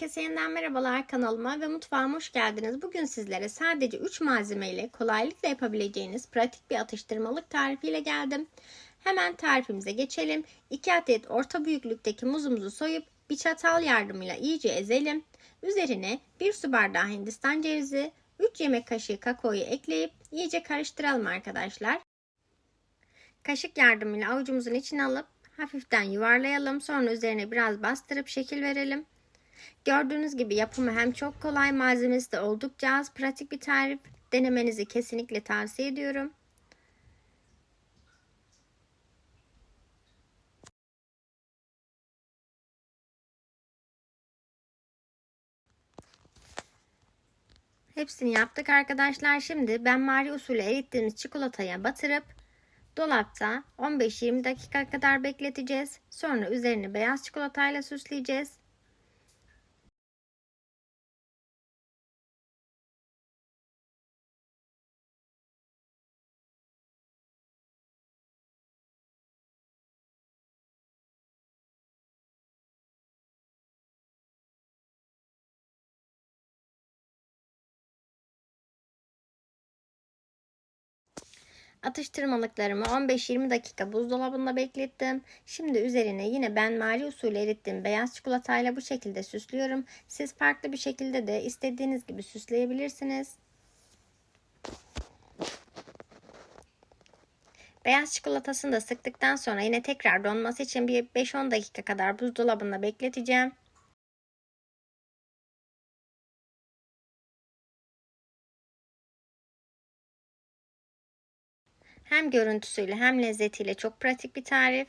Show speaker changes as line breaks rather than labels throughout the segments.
Herkese yeniden merhabalar kanalıma ve mutfağıma hoş geldiniz. Bugün sizlere sadece 3 malzeme ile kolaylıkla yapabileceğiniz pratik bir atıştırmalık tarifiyle geldim. Hemen tarifimize geçelim. 2 adet orta büyüklükteki muzumuzu soyup bir çatal yardımıyla iyice ezelim. Üzerine 1 su bardağı hindistan cevizi, 3 yemek kaşığı kakaoyu ekleyip iyice karıştıralım arkadaşlar. Kaşık yardımıyla avucumuzun içine alıp hafiften yuvarlayalım. Sonra üzerine biraz bastırıp şekil verelim. Gördüğünüz gibi yapımı hem çok kolay malzemesi de oldukça az pratik bir tarif. Denemenizi kesinlikle tavsiye ediyorum. Hepsini yaptık arkadaşlar. Şimdi ben mari usulü erittiğimiz çikolataya batırıp dolapta 15-20 dakika kadar bekleteceğiz. Sonra üzerini beyaz çikolatayla süsleyeceğiz. Atıştırmalıklarımı 15-20 dakika buzdolabında beklettim. Şimdi üzerine yine ben mali usulü erittiğim beyaz çikolatayla bu şekilde süslüyorum. Siz farklı bir şekilde de istediğiniz gibi süsleyebilirsiniz. Beyaz çikolatasını da sıktıktan sonra yine tekrar donması için bir 5-10 dakika kadar buzdolabında bekleteceğim. Hem görüntüsüyle hem lezzetiyle çok pratik bir tarif.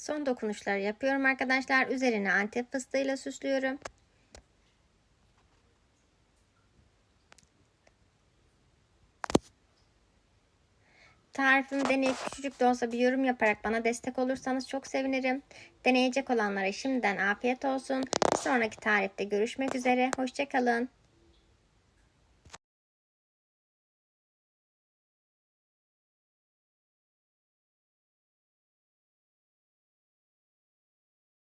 Son dokunuşları yapıyorum arkadaşlar. Üzerine antep fıstığıyla süslüyorum. Tarifimi deneyip küçücük de olsa bir yorum yaparak bana destek olursanız çok sevinirim. Deneyecek olanlara şimdiden afiyet olsun. Bir sonraki tarifte görüşmek üzere. Hoşçakalın.